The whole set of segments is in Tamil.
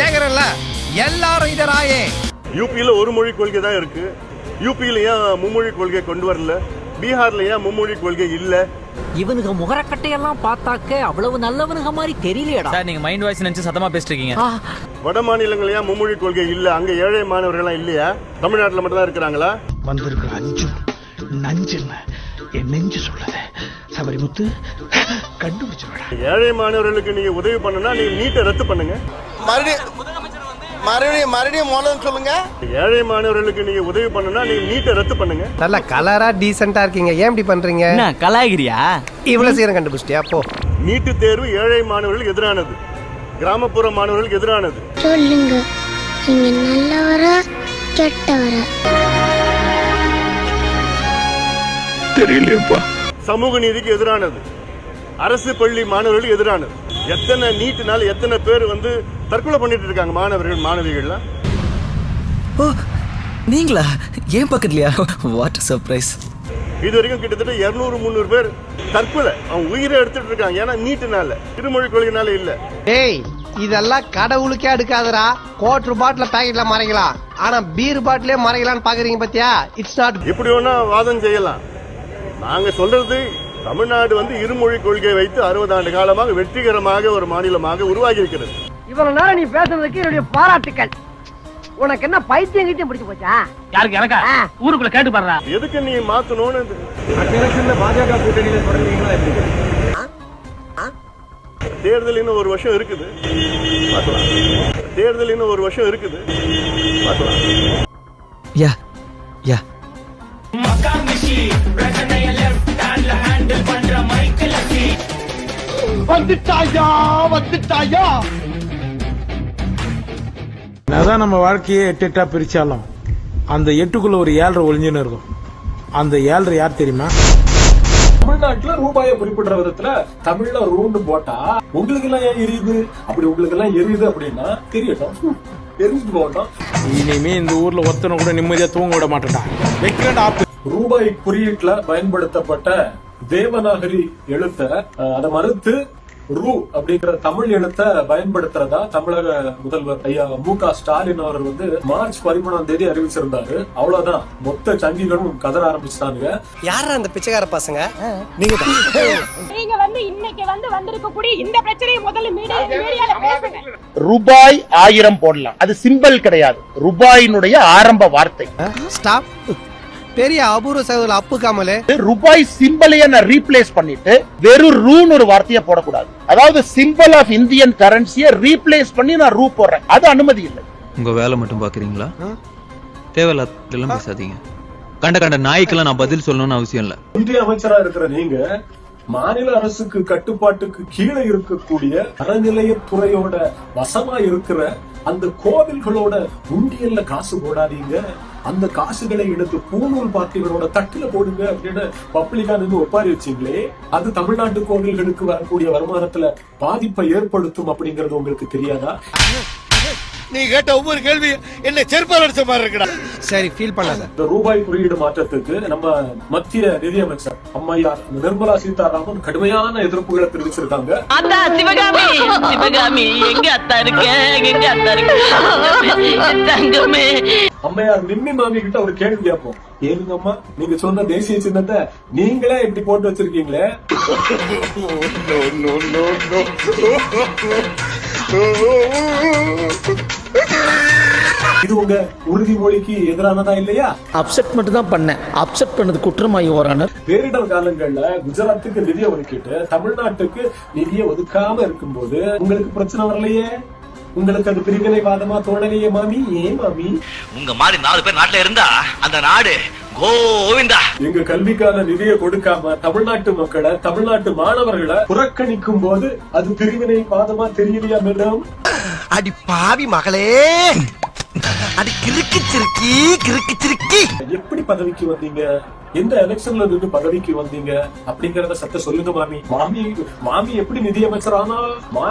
கேக்குறேன்ல. எல்லாரும் இதராயே யூபியில் ஒரு மொழி கொள்கை தான் இருக்கு. யூபியில் ஏன் மும்மொழி கொள்கை கொண்டு வரல? பீகார்ல ஏன் மும்மொழி கொள்கை இல்ல? இவனுங்க முகரக்கட்டையெல்லாம் பார்த்தாக்க அவ்வளவு நல்லவனுங்க மாதிரி தெரியலையடா. சார் நீங்க மைண்ட் வாய்ஸ் நினைச்சு சத்தமா பேசிட்டு இருக்கீங்க வட மாநிலங்கள் ஏன் மும்மொழி கொள்கை இல்ல? அங்க ஏழை மாணவர்கள்லாம் இல்லையா? தமிழ்நாட்டுல மட்டும் தான் இருக்கிறாங்களா? வந்திருக்கிற அஞ்சும் நஞ்சுன்னு என் நெஞ்சு சொல்லுது. சபரிமுத்து கண்டுபிடிச்சு ஏழை மாணவர்களுக்கு நீங்க உதவி பண்ணனா நீங்க நீட்டை ரத்து பண்ணுங்க. மறுபடியும் மறுபடியும் முதல்ல சொல்லுங்க. ஏழை மாணவர்களுக்கு நீங்க உதவி பண்ணனா நீங்க நீட்டை ரத்து பண்ணுங்க. நல்ல கலரா டீசெண்டா இருக்கீங்க. ஏன் இப்படி பண்றீங்க? என்ன கலாகிரியா இவ்வளவு சீக்கிரம் கண்டுபிடிச்சிட்டியா? போ. நீட்டு தேர்வு ஏழை மாணவர்களுக்கு எதிரானது. கிராமப்புற மாணவர்களுக்கு எதிரானது. சொல்லுங்க. நீங்க நல்லவரா கெட்டவரா? தெரியலையப்பா. சமூக நீதிக்கு எதிரானது. அரசு பள்ளி மாணவர்களுக்கு எதிரானது. எத்தனை நீட்டுனால எத்தனை பேர் வந்து தற்கொலை பண்ணிட்டு இருக்காங்க மாணவர்கள் மாணவிகள்லாம்? ஓ நீங்களா? ஏன் பக்கத்துலயா? வாட் சர்ப்ரைஸ் இது வரைக்கும் கிட்டத்தட்ட இருநூறு முந்நூறு பேர் தற்கொலை. அவங்க உயிரை எடுத்துட்டு இருக்காங்க. ஏன்னா நீட்டுனால திருமொழி கொள்கைனால இல்ல. ஏய் இதெல்லாம் கடவுளுக்கே அடுக்காதடா. கோட்டர் பாட்டில பாக்கெட்ல மறைக்கலாம் ஆனா பீர் பாட்டிலே மறைக்கலாம்னு பாக்குறீங்க பாத்தியா? இட்ஸ் நாட் எப்படி வேணா வாதம் செய்யலாம். நாங்க சொல்றது தமிழ்நாடு வந்து இருமொழி கொள்கையை வைத்து அறுபது ஆண்டு காலமாக வெற்றிகரமாக ஒரு மாநிலமாக உருவாகி இருக்கிறது இவ்வளவு நேரம் நீ பேசுனதுக்கு என்னுடைய பாராட்டுக்கள். உனக்கு என்ன பைத்தியம் கிட்டியம் பிடிச்சு போச்சா? யாருக்கு எனக்கா? ஊருக்குள்ள கேட்டு பாடுறா எதுக்கு நீ மாத்தணும்னு தேர்தல் இன்னும் ஒரு வருஷம் இருக்குது. பார்க்கலாம். தேர்தல் இன்னும் ஒரு வருஷம் இருக்குது. பார்க்கலாம். யா யா. வந்துட்டாயா வந்துட்டாயா? அதான் நம்ம வாழ்க்கையே எட்டு எட்டா பிரிச்சாலும் அந்த எட்டுக்குள்ள ஒரு ஏழரை ஒளிஞ்சுன்னு இருக்கும். அந்த ஏழரை யார் தெரியுமா? தமிழ்நாட்டுல ரூபாயை குறிப்பிடுற விதத்துல தமிழ்ல ரூண்டு போட்டா உங்களுக்கு எல்லாம் ஏன் எரியுது? அப்படி உங்களுக்கு எல்லாம் எரியுது அப்படின்னா தெரியட்டும். எரிஞ்சுட்டு போகட்டும். இனிமே இந்த ஊர்ல ஒத்தனை கூட நிம்மதியா தூங்க விட மாட்டேன்டா. வைக்கிறேன் ரூபாய் குறியீட்டுல பயன்படுத்தப்பட்ட தேவநாகரி எழுத்த அதை மறுத்து ரூ அப்படிங்கிற தமிழ் எழுத்தை பயன்படுத்துறதா தமிழக முதல்வர் ஐயா மு க ஸ்டாலின் அவர் வந்து மார்ச் பதிமூணாம் தேதி அறிவிச்சிருந்தாரு. அவ்வளவுதான். மொத்த சங்கிகளும் கதற ஆரம்பிச்சிட்டானுங்க. யாரா அந்த பிச்சைக்கார பசங்க? நீங்க வந்து இன்னைக்கு வந்து வந்திருக்கக்கூடிய இந்த பிரச்சனையை முதல்ல மீடியா மீடியால பேசுங்க. ரூபாய் ஆயிரம் போடலாம். அது சிம்பிள் கிடையாது. ரூபாயினுடைய ஆரம்ப வார்த்தை. ஸ்டாப். பெரிய அபூர்வ சகோதரர் அப்பு காமலே. ரூபாய் சிம்பிளைய நான் ரீப்ளேஸ் பண்ணிட்டு வெறும் ரூன்னு ஒரு வார்த்தையை போடக்கூடாது. அதாவது சிம்பிள் ஆஃப் இந்தியன் கரன்சியை ரீப்ளேஸ் பண்ணி நான் ரூ போடுறேன். அது அனுமதி இல்லை. உங்க வேலை மட்டும் பாக்குறீங்களா? தேவையில்லாதெல்லாம் பேசாதீங்க. கண்ட கண்ட நாய்க்கெல்லாம் நான் பதில் சொல்லணும்னு அவசியம் இல்ல. ஒன்றிய அமைச்சரா இருக்கிற நீங்க மாநில அரசுக்கு கட்டுப்பாட்டுக்கு கீழே இருக்கக்கூடிய அறநிலையத்துறையோட வசமா இருக்கிற அந்த கோவில்களோட உண்டியல்ல காசு போடாதீங்க. அந்த காசுகளை எடுத்து பூநூல் பார்ட்டிகளோட தட்டுல போடுங்க அப்படின்னு பப்ளிகா நின்று ஒப்பாரி வச்சீங்களே அது தமிழ்நாட்டு கோவில்களுக்கு வரக்கூடிய வருமானத்துல பாதிப்பை ஏற்படுத்தும் அப்படிங்கறது உங்களுக்கு தெரியாதா? நீ கேட்ட ஒவ்வொரு கேள்வி என்ன செருப்பால் அடிச்ச மாதிரி இருக்கடா. சரி ஃபீல் பண்ணாத. இந்த ரூபாய் குறியீடு மாற்றத்துக்கு நம்ம மத்திய நிதியமைச்சர் அம்மையார் நிர்மலா சீதாராமன் கடுமையான எதிர்ப்புகளை தெரிவிச்சிருக்காங்க. அத்தா சிவகாமி சிவகாமி எங்க அத்தா இருக்க? எங்க அத்தா இருக்க? தங்கமே. அம்மையார் நிம்மி மாமி கிட்ட ஒரு கேள்வி கேட்போம். ஏனுங்க அம்மா நீங்க சொன்ன தேசிய சின்னத்தை நீங்களே இப்படி போட்டு வச்சிருக்கீங்களே? இது உங்க உறுதிமொழிக்கு எதிரானதா இல்லையா? அப்செட் மட்டும் தான் பண்ணேன். அப்செட் பண்ணது குற்றமாயி ஓரானர் பேரிடர் காலங்கள்ல குஜராத்துக்கு நிதியை ஒதுக்கிட்டு தமிழ்நாட்டுக்கு நிதியை ஒதுக்காம இருக்கும்போது உங்களுக்கு பிரச்சனை வரலையே? உங்களுக்கு அது பிரிவினைவாதமா தோணலையே மாமி? ஏன் மாமி? உங்க மாதிரி நாலு பேர் நாட்டுல இருந்தா அந்த நாடு கோவிந்தா. எங்க கல்விக்கான நிதியை கொடுக்காம தமிழ்நாட்டு மக்களை தமிழ்நாட்டு மாணவர்களை புறக்கணிக்கும் போது அது பிரிவினை வாதமா தெரியலையா மேடம்? அடி பாவி மகளே! அது கிறுக்கு சிறுக்கி கிறுக்கு சிறுக்கி. எப்படி பதவிக்கு வந்தீங்க? எந்த எலெக்ஷன்ல இருந்து பதவிக்கு வந்தீங்க அப்படிங்கறத சத்த சொல்லுங்க மாமி. மாமி மாமி எப்படி நிதியமைச்சர் ஆனா?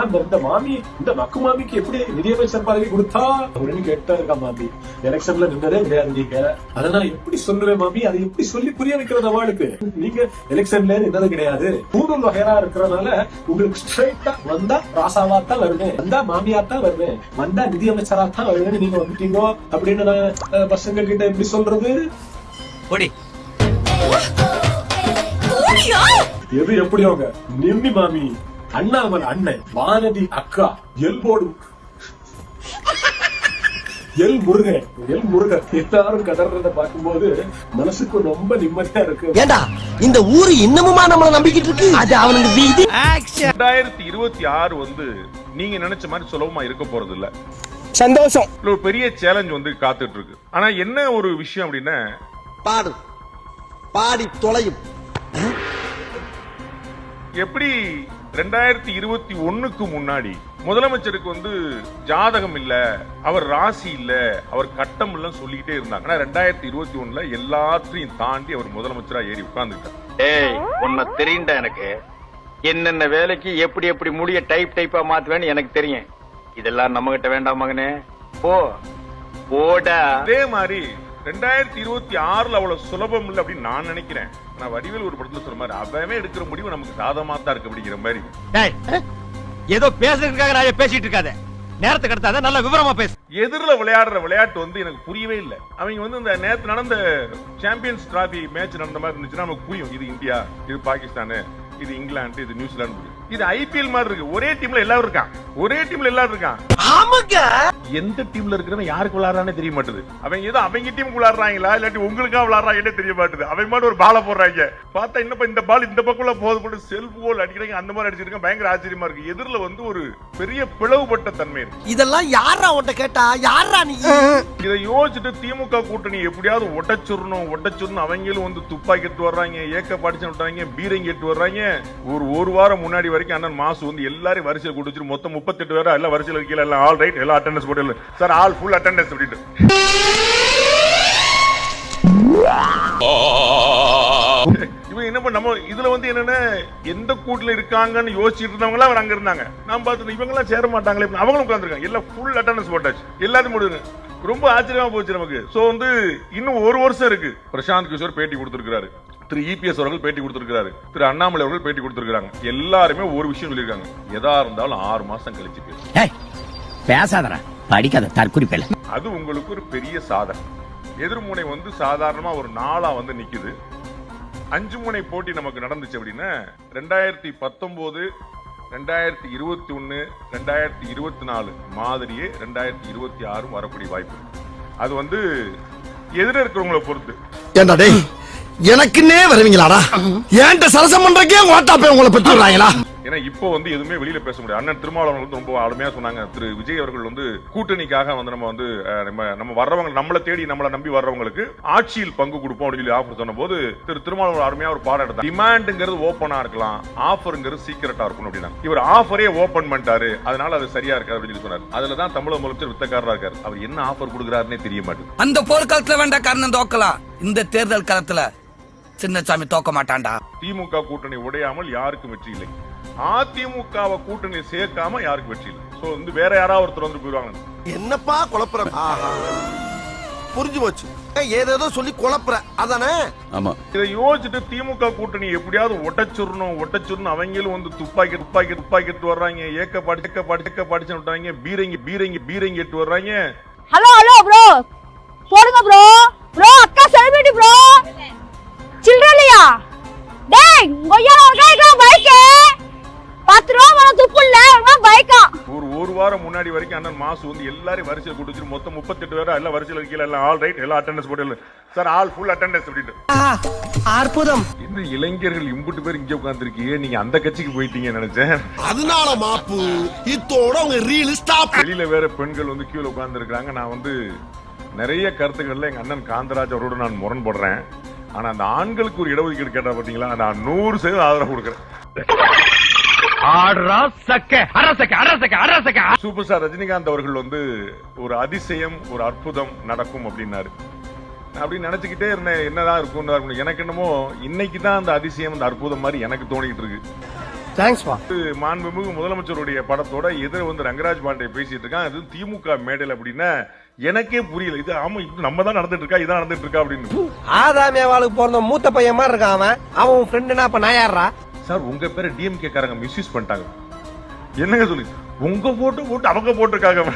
இந்த- மாமி இந்த மக்கு மாமிக்கு எப்படி நிதியமைச்சர் பதவி கொடுத்தா? அப்படின்னு கேட்டா இருக்கா மாமி. எலெக்ஷன்ல நின்றதே கிடையாது நீங்க. அதை நான் எப்படி சொல்லுவேன் மாமி? அதை எப்படி சொல்லி புரிய வைக்கிறது அவளுக்கு? நீங்க எலெக்ஷன்ல நின்னது கிடையாது. கூடுதல் வகையா இருக்கிறதுனால உங்களுக்கு ஸ்ட்ரைட்டா வந்தா ராசாவா தான் வருவேன். வந்தா மாமியா தான் வருவேன். வந்தா நிதியமைச்சரா தான் வருவேன் நீங்க வந்துட்டீங்க அப்படின்னு நான் பசங்க கிட்ட எப்படி சொல்றது? போடி எது எப்படியோங்க? நிம்மி மாமி அண்ணாமலை அண்ணன் வானதி அக்கா எல்போடு எல் முருகன் எல் முருகன். எல்லாரும் கடறத பார்க்கும்போது மனசுக்கு ரொம்ப நிம்மதியா இருக்கு. ஏண்டா இந்த ஊரு இன்னமுமா நம்மள நம்பிக்கிட்டு இருக்கு? அது அவனுக்கு வீதி. ரெண்டாயிரத்தி இருபத்தி ஆறு வந்து நீங்க நினைச்ச மாதிரி சுலபமா இருக்க போறது இல்ல. சந்தோஷம். ஒரு பெரிய சேலஞ்ச் வந்து காத்துட்டு இருக்கு. ஆனா என்ன ஒரு விஷயம் அப்படின்னா பாடு. பாடி தொலையும். எப்படி ரெண்டாயிரத்தி இருபத்தி ஒண்ணுக்கு முன்னாடி முதலமைச்சருக்கு வந்து ஜாதகம் இல்ல அவர் ராசி இல்ல அவர் கட்டம் இல்ல சொல்லிக்கிட்டே இருந்தாங்க. ஆனா ரெண்டாயிரத்தி இருபத்தி ஒண்ணுல எல்லாத்தையும் தாண்டி அவர் முதலமைச்சரா ஏறி உட்கார்ந்துட்டார். ஏய் உன்னை தெரியும்டா எனக்கு. என்னென்ன வேலைக்கு எப்படி எப்படி முடிய டைப் டைப்பா மாத்துவேன்னு எனக்கு தெரியும். இதெல்லாம் நம்ம கிட்ட வேண்டாம் மகனே. போ. போடா. அதே மாதிரி ரெண்டாயிரத்தி இருபத்தி ஆறுல அவ்வளவு சுலபம் இல்லை அப்படின்னு நான் நினைக்கிறேன். நான் வடிவேல் ஒரு படத்துல சொல்ற மாதிரி அவன் எடுக்கிற முடிவு நமக்கு சாதமா தான் இருக்கு அப்படிங்கிற மாதிரி. ஏதோ பேசுறதுக்காக நான் பேசிட்டு இருக்காத. நேரத்துக்கு கடத்தாத நல்ல விவரமா பேசு. எதிரில் விளையாடுற விளையாட்டு வந்து எனக்கு புரியவே இல்லை. அவங்க வந்து இந்த நேத்து நடந்த சாம்பியன்ஸ் டிராபி மேட்ச் நடந்த மாதிரி இருந்துச்சுன்னா நமக்கு புரியும். இது இந்தியா இது பாகிஸ்தானு இது இங்கிலாந்து இது நியூசிலாந்து. இது ஐபிஎல் மாதிரி இருக்கு. ஒரே டீம்ல எல்லாரும் இருக்கான். ஒரே டீம்ல எல்லாரும் இருக்கான். ஆமாங்க. எந்த டீம்ல இருக்கிறவன் யாருக்கு விளையாடுறானே தெரிய மாட்டுது. அவங்க ஏதோ அவங்க டீம் விளையாடுறாங்களா? இல்லாட்டி உங்களுக்கா விளையாடுறாங்கன்னே தெரிய மாட்டுது. அவங்க மட்டும் ஒரு பால போடுறாங்க. பார்த்தா இன்னும் இந்த பால் இந்த பக்கம் போது போட்டு செல்ஃப் கோல் அடிக்கிறாங்க அந்த மாதிரி அடிச்சிருக்காங்க பயங்கர ஆச்சரியமா இருக்கு. எதிரில வந்து ஒரு பெரிய பிளவுபட்ட தன்மை இருக்கு. இதெல்லாம் யாரா உன்ட்ட கேட்டா? யாரா நீ? இதை யோசிச்சுட்டு திமுக கூட்டணி எப்படியாவது ஒட்டச்சிடணும் ஒட்டச்சிடணும் அவங்களும் வந்து துப்பாக்கி எடுத்து வர்றாங்க ஏக்க படிச்சு விட்டாங்க பீரங்கி எடுத்து வர்றாங்க. ஒரு ஒரு வாரம் முன்னாடி வரைக்கும் அண்ணன் மாசு வந்து எல்லாரும் வரிசையில் கூட்டு மொத்தம் முப்பத்தெட்டு பேரா எல்லாம் வரிசையில் இருக்கீங்க எல்லாம் ஆல் ரைட் எல்லாம் அட்டண்டன்ஸ் போட்டு சார் ஆல் ஃபுல் அட்டண்டன்ஸ் அப்படின்ட்டு. என்ன பண்ண நம்ம இதுல வந்து என்னன்னா எந்த கூட்டுல இருக்காங்கன்னு யோசிச்சுட்டு இருந்தவங்க எல்லாம் அங்க இருந்தாங்க. நான் பார்த்து இவங்க எல்லாம் சேர மாட்டாங்களே அவங்களும் உட்காந்துருக்காங்க எல்லாம் ஃபுல் அட்டண்டன்ஸ் போட்டாச்சு. எல்லாத்தையும் முடியுது. ரொம்ப ஆச்சரியமா போச்சு நமக்கு. சோ வந்து இன்னும் ஒரு வருஷம் இருக்கு. பிரசாந்த் கிஷோர் பேட்டி கொடுத்திருக்காரு திரு இபிஎஸ் அவர்கள் பேட்டி கொடுத்திருக்காரு திரு அண்ணாமலை அவர்கள் பேட்டி கொடுத்திருக்காங்க எல்லாருமே ஒரு விஷயம் சொல்லியிருக்காங்க. எதா இருந்தாலும் ஆறு மாசம் கழிச்சு பேசாதடா. படிக்காத தற்குறிப்பில். அது உங்களுக்கு ஒரு பெரிய சாதனை. எதிர்முனை வந்து சாதாரணமா ஒரு நாளா வந்து நிக்குது. அஞ்சு முனை போட்டி நமக்கு நடந்துச்சு அப்படின்னா ரெண்டாயிரத்தி பத்தொன்பது ரெண்டாயிரத்தி இருபத்தி ஒன்னு ரெண்டாயிரத்தி இருபத்தி நாலு மாதிரியே ரெண்டாயிரத்தி இருபத்தி ஆறும் வரக்கூடிய வாய்ப்பு. அது வந்து எதிர இருக்கிறவங்களை பொறுத்து. ஏண்டா டேய் எனக்குன்னே வருவீங்களாடா? ஏன்ட்ட சரசம் பண்றக்கே ஓட்டாப்பே உங்களை பெற்றுறாங்களா ஏன்னா இப்போ வந்து எதுவுமே வெளியில பேச முடியாது அண்ணன் திருமாவளவன் வந்து ரொம்ப அருமையா சொன்னாங்க. திரு விஜய் அவர்கள் வந்து கூட்டணிக்காக வந்து நம்ம வந்து நம்ம நம்ம வர்றவங்க நம்மளை தேடி நம்மளை நம்பி வர்றவங்களுக்கு ஆட்சியில் பங்கு கொடுப்போம் அப்படின்னு சொல்லி ஆஃபர் சொன்ன போது திரு திருமாவளவன் அருமையா ஒரு பாடம் எடுத்தார். டிமாண்டுங்கிறது ஓப்பனா இருக்கலாம். ஆஃபருங்கிறது சீக்கிரட்டா இருக்கணும் அப்படின்னா. இவர் ஆஃபரே ஓபன் பண்ணிட்டாரு. அதனால அது சரியா இருக்கு அப்படின்னு சொல்லி சொன்னார். அதுல தான் தமிழக முதலமைச்சர் வித்தக்காரரா இருக்காரு. அவர் என்ன ஆஃபர் கொடுக்குறாருன்னே தெரிய மாட்டேங்குது. அந்த போர்க்காலத்துல வேண்டாம் காரணம் தோக்கலாம் இந்த தேர்தல் காலத்துல சின்னசாமி தோக்க மாட்டான்டா. திமுக கூட்டணி உடையாமல் யாருக்கும் வெற்றி இல்லை. அதிமுகவை கூட்டணி சேர்க்காம யாருக்கும் வெற்றி இல்லை? சோ வந்து வேற யாராவது ஒருத்தர் வந்து போயிருவாங்க என்னப்பா குழப்புற? ஆஹா. புரிஞ்சு போச்சு. ஏதேதோ சொல்லி குழப்புற. அதானே? இதை யோசிச்சுட்டு திமுக கூட்டணி எப்படியாவது ஒட்டச்சிடணும் ஒட்டச்சிடணும் அவங்களும் வந்து துப்பாக்கி துப்பாக்கி துப்பாக்கி எடுத்து வர்றாங்க. ஏக்க பாடி ஏக்க பாடி ஏக்க படிச்சு விட்டாங்க பீரங்கி பீரங்கி பீரங்கி எடுத்து வர்றாங்க. ஹலோ ஹலோ ப்ரோ போடுங்க ப்ரோ ப்ரோ அக்கா செலிபிரிட்டி ப்ரோ முன்னாடி வரைக்கும் அண்ணன் மாசு வந்து எல்லாரும் வரிசையில் கூட்டு மொத்தம் முப்பத்தெட்டு பேரா எல்லாம் வரிசையில் இருக்கீங்க எல்லாம் ஆல் ரைட் எல்லாம் அட்டண்டன்ஸ் போட்டு சார் ஆல் ஃபுல் அட்டண்டன்ஸ் அப்படின்ட்டு. அற்புதம். இந்த இளைஞர்கள் இம்புட்டு பேர் இங்க உட்காந்துருக்கீங்க நீங்க அந்த கட்சிக்கு போயிட்டீங்கன்னு நினைச்சேன். அதனால மாப்பு இத்தோட உங்க ரீல் ஸ்டாப் வெளியில வேற பெண்கள் வந்து கியூல உட்கார்ந்து இருக்காங்க நான் வந்து நிறைய கருத்துக்கள்ல எங்க அண்ணன் காந்தராஜ் அவரோட நான் முரண்படுறேன் ஆனா அந்த ஆண்களுக்கு ஒரு இடஒதுக்கீடு கேட்டா பாத்தீங்களா நான் நூறு சதவீதம் ஆதரவு கொடுக்குறேன். சூப்பர் ஸ்டார் ரஜினிகாந்த் அவர்கள் வந்து ஒரு அதிசயம் ஒரு அற்புதம் நடக்கும் அப்படின்னாரு. அப்படின்னு நினைச்சுக்கிட்டே இருந்தேன் என்னதான் இருக்கும் எனக்கு என்னமோ இன்னைக்கு தான் அந்த அதிசயம் அந்த அற்புதம் மாதிரி எனக்கு தோணிட்டு இருக்கு. மாண்புமிகு முதலமைச்சருடைய படத்தோட எதிர் வந்து ரங்கராஜ் பாண்டே பேசிட்டு இருக்கான். அது திமுக மேடையில் அப்படின்னா எனக்கே புரியல. இது ஆமா இப்படி நம்ம தான் நடந்துட்டு இருக்கா இதான் நடந்துட்டு இருக்கா அப்படின்னு. ஆதாமியாவாளுக்கு பிறந்த மூத்த பையன் மாதிரி இருக்கான் அவன். அவன் ஃப்ரெண்டுனா அப்ப நான் யாரா சார் உங்க பேரை டிஎம்கே காரங்க மிஸ்யூஸ் பண்ணிட்டாங்க. என்னங்க சொல்லி உங்க போட்டு போட்டு அவங்க போட்டிருக்காங்க.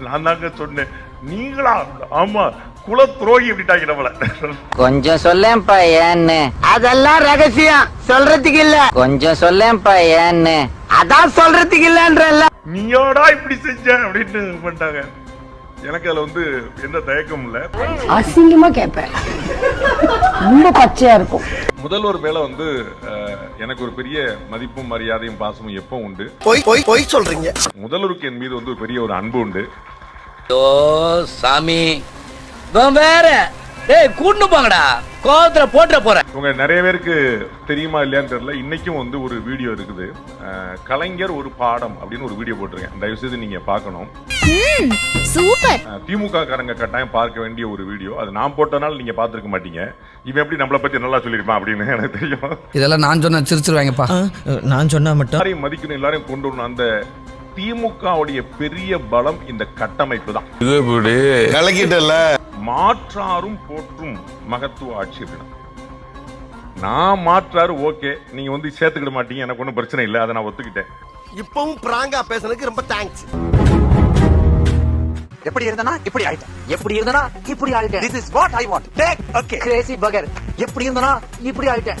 நான் தாங்க சொன்னேன். நீங்களா? ஆமா. குல துரோகி அப்படிட்டாங்க நம்மள. கொஞ்சம் சொல்லேன்ப்பா ஏன்னு. அதெல்லாம் ரகசியம். சொல்றதுக்கு இல்ல. கொஞ்சம் சொல்லேன்ப்பா ஏன்னு. அதான் சொல்றதுக்கு இல்லன்றல்ல. நீயோடா இப்படி செஞ்ச? அப்படின்னு பண்ணிட்டாங்க. எனக்கு அதுல வந்து எந்த தயக்கமும் இல்ல. அசிங்கமா கேட்பேன் ரொம்ப பச்சையா இருக்கும். முதல்வர் மேல வந்து எனக்கு ஒரு பெரிய மதிப்பும் மரியாதையும் பாசமும் எப்போ உண்டு. பொய் பொய் பொய் சொல்றீங்க. முதல்வருக்கு என் மீது வந்து ஒரு பெரிய ஒரு அன்பு உண்டு. ஓ சாமி. வேற. டேய் கூட்டு போங்கடா. கோவத்துல போட்டுற போறேன். உங்க நிறைய பேருக்கு தெரியுமா இல்லையான்னு தெரியல. இன்னைக்கும் வந்து ஒரு வீடியோ இருக்குது. கலைஞர் ஒரு பாடம் அப்படின்னு ஒரு வீடியோ போட்டிருக்கேன். தயவு செய்து நீங்க பார்க்கணும். சூப்பர். திமுக காரங்க கட்டாயம் பார்க்க வேண்டிய ஒரு வீடியோ. அது நான் போட்டனால நீங்க பார்த்திருக்க மாட்டீங்க. இவன் எப்படி நம்மளை பத்தி நல்லா சொல்லியிருப்பான் அப்படின்னு எனக்கு தெரியும். இதெல்லாம் நான் சொன்ன சிரிச்சிருவாங்கப்பா. நான் சொன்னா மட்டும் எல்லாரையும் மதிக்கணும் எல்லாரையும் கொண்டு வரணும். அந்த திமுகவுடைய பெரிய பலம் இந்த கட்டமைப்பு தான். கலக்கிட்டல மாற்றாரும் போற்றும் மகத்துவ ஆட்சி அப்படின்னா நான் மாற்றாரு ஓகே. நீங்க வந்து சேர்த்துக்கிட மாட்டீங்க எனக்கு ஒன்றும் பிரச்சனை இல்லை அதை நான் ஒத்துக்கிட்டேன். இப்பவும் பிராங்கா பேசுனதுக்கு ரொம்ப தேங்க்ஸ் எப்படி இருந்தனா? இப்படி ஆயிட்டேன். எப்படி இருந்தனா? இப்படி ஆயிட்டேன். This is what I want take okay crazy பகர் எப்படி இருந்தனா? இப்படி ஆயிட்டேன்.